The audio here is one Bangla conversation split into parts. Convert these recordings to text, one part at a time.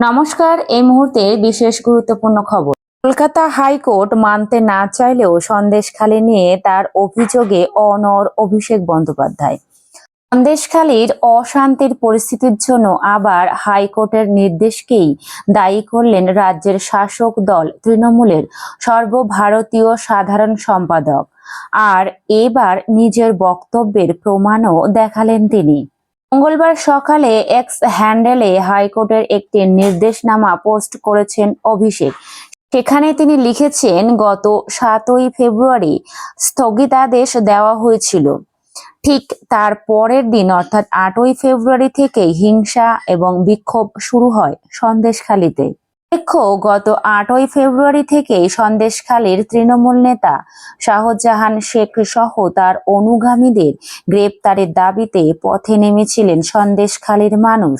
নমস্কার, এই মুহূর্তে বিশেষ গুরুত্বপূর্ণ খবর। কলকাতা হাইকোর্ট মানতে না চাইলেও সন্দেশখালী নিয়ে তার অভিযোগে অনর অভিষেক বন্দ্যোপাধ্যায়। সন্দেশখালীর অশান্তির পরিস্থিতির জন্য আবার হাইকোর্টের নির্দেশকেই দায়ী করলেন রাজ্যের শাসক দল তৃণমূলের সর্বভারতীয় সাধারণ সম্পাদক। আর এবার নিজের বক্তব্যের প্রমাণও দেখালেন তিনি। মঙ্গলবার সকালে এক্স হ্যান্ডেলে হাইকোর্টের একটি নির্দেশনামা পোস্ট করেছেন অভিষেক। সেখানে তিনি লিখেছেন, গত সাতই ফেব্রুয়ারি স্থগিতাদেশ দেওয়া হয়েছিল। ঠিক তার পরের দিন, অর্থাৎ আটই ফেব্রুয়ারি থেকে হিংসা এবং বিক্ষোভ শুরু হয় সন্দেশখালীতে। উল্লেখ্য গত আটই ফেব্রুয়ারি থেকে সন্দেশখালীর তৃণমূল নেতা শাহজাহান শেখ সহ তার অনুগামীদের গ্রেপ্তারের দাবিতে পথে নেমেছিলেন সন্দেশখালীর মানুষ।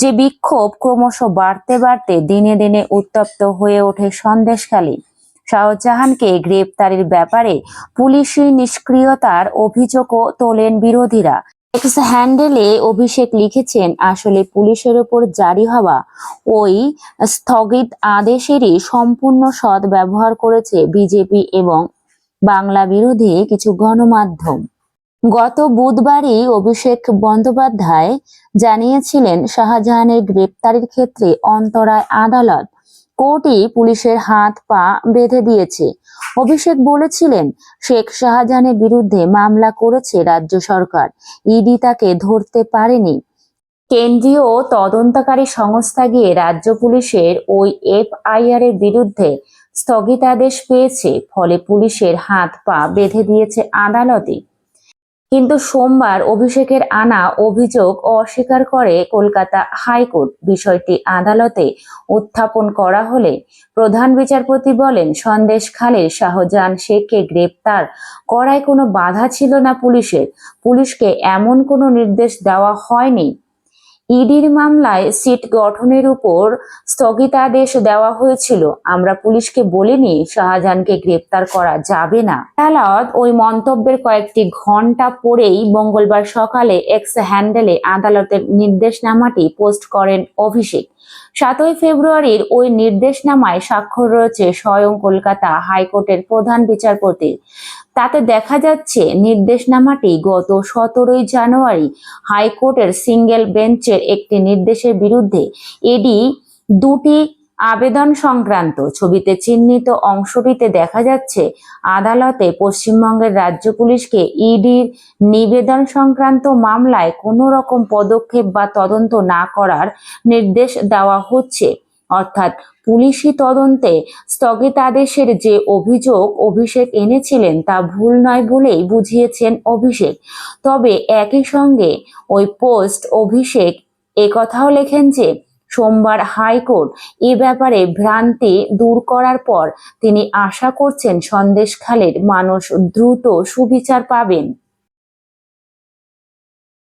যে বিক্ষোভ ক্রমশ বাড়তে বাড়তে দিনে দিনে উত্তপ্ত হয়ে ওঠে সন্দেশখালী। শাহজাহানকে গ্রেপ্তারের ব্যাপারে পুলিশি নিষ্ক্রিয়তার অভিযোগও তোলেন বিরোধীরা। এক্স হ্যান্ডেলে অভিষেক লিখেছেন, আসলে পুলিশের ওপর জারি হওয়া ওই স্থগিত আদেশেরই সম্পূর্ণ সৎ ব্যবহার করেছে বিজেপি এবং বাংলা বিরোধী কিছু গণমাধ্যম। গত বুধবারই অভিষেক বন্দ্যোপাধ্যায় জানিয়েছিলেন, শাহজাহানের গ্রেপ্তারের ক্ষেত্রে অন্তরায় আদালত কোর্টই পুলিশের হাত পা বেঁধে দিয়েছে। অভিষেক বলেছিলেন, শেখ শাহজাহানের বিরুদ্ধে মামলা করেছে রাজ্য সরকার। ইডি তাকে ধরতে পারেনি। কেন্দ্রীয় তদন্তকারী সংস্থা গিয়ে রাজ্য পুলিশের ওই এফআইআর এর বিরুদ্ধে স্থগিতাদেশ পেয়েছে, ফলে পুলিশের হাত পা বেঁধে দিয়েছে আদালতে। কিন্তু সোমবার অভিষেকের আনা অভিযোগ অস্বীকার করে কলকাতা হাইকোর্ট। বিষয়টি আদালতে উত্থাপন করা হলে প্রধান বিচারপতি বলেন, সন্দেশ খালের শাহজাহান শেখকে গ্রেপ্তার করায় কোনো বাধা ছিল না পুলিশের। পুলিশকে এমন কোনো নির্দেশ দেওয়া হয়নি ইডির মামলায় সিট গঠনের উপর স্থগিতাদেশ দেওয়া হয়েছিল। আমরা পুলিশকে বলিনি, শাহজাহানকে গ্রেপ্তার করা যাবে না। আদালত ওই মন্তব্যের কয়েকটি ঘণ্টা পরেই মঙ্গলবার সকালে এক্স হ্যান্ডেলে আদালতের নির্দেশনামাটি পোস্ট করেন অভিষেক। সাতই ফেব্রুয়ারির ওই নির্দেশনামায় স্বাক্ষর রয়েছে স্বয়ং কলকাতা হাইকোর্টের প্রধান বিচারপতির তাতে দেখা যাচ্ছে নির্দেশনামাটি গত সতেরোই জানুয়ারি হাইকোর্টের সিঙ্গেল বেঞ্চের একটি নির্দেশের বিরুদ্ধে এডি দুটি আবেদন সংক্রান্ত ছবিতে চিহ্নিত অংশটিতে দেখা যাচ্ছে আদালতে পশ্চিমবঙ্গের রাজ্য পুলিশকে ইডির নিবেদন সংক্রান্ত মামলায় কোনো রকম পদক্ষেপ বা তদন্ত না করার নির্দেশ দেওয়া হচ্ছে। অর্থাৎ পুলিশি তদন্তে স্থগিতাদেশের যে অভিযোগ, অভিষেক এনেছিলেন তা ভুল নয় বলেই বুঝিয়েছেন অভিষেক। তবে একই সঙ্গে ওই পোস্ট অভিষেক একথাও লেখেন যে, সোমবার হাইকোর্ট এ ব্যাপারে ভ্রান্তি দূর করার পর তিনি আশা করছেন সন্দেশখালের মানুষ দ্রুত সুবিচার পাবেন।